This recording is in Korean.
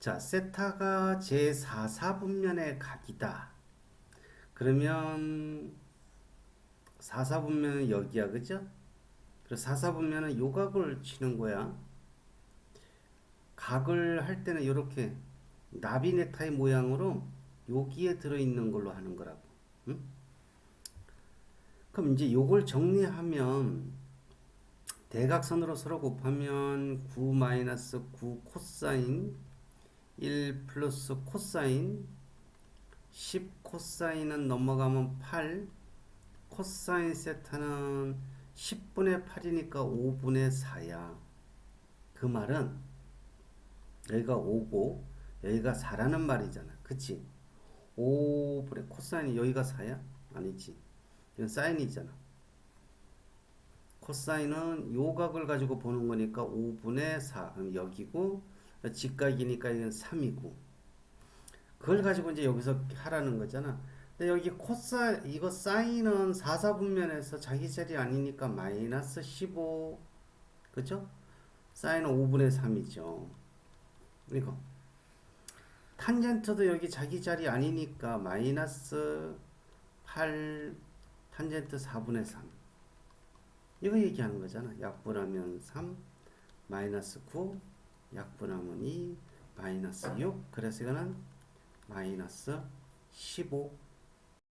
자, 세타가 제4사분면의 각이다. 그러면 4사분면은 여기야, 그죠? 그래서 4사분면은 요 각을 치는 거야. 각을 할 때는 이렇게 나비 넥타이 모양으로 여기에 들어있는 걸로 하는 거라고. 응? 그럼 이제 요걸 정리하면 대각선으로 서로 곱하면 9 마이너스 9 코사인 1 플러스 코사인 10 코사인은 넘어가면 8 코사인 세타는 10분의 8이니까 5분의 4야. 그 말은 여기가 5고 여기가 4라는 말이잖아. 그치? 5분의 코사인이 여기가 4야? 아니지. 이건 사인이잖아. 코사인은 요 각을 가지고 보는 거니까 5분의 4. 그럼 여기고 직각이니까 이건 3이고. 그걸 가지고 이제 여기서 하라는 거잖아. 근데 여기 코사 이거 사인은 4, 4분면에서 자기 자리 아니니까 마이너스 15. 그죠? 사인은 5분의 3이죠. 이거. 탄젠트도 여기 자기 자리 아니니까 마이너스 8 탄젠트 4분의 3 이거 얘기하는 거잖아 약분하면 3 마이너스 9 약분하면 2 마이너스 6 그래서 이거는 마이너스 15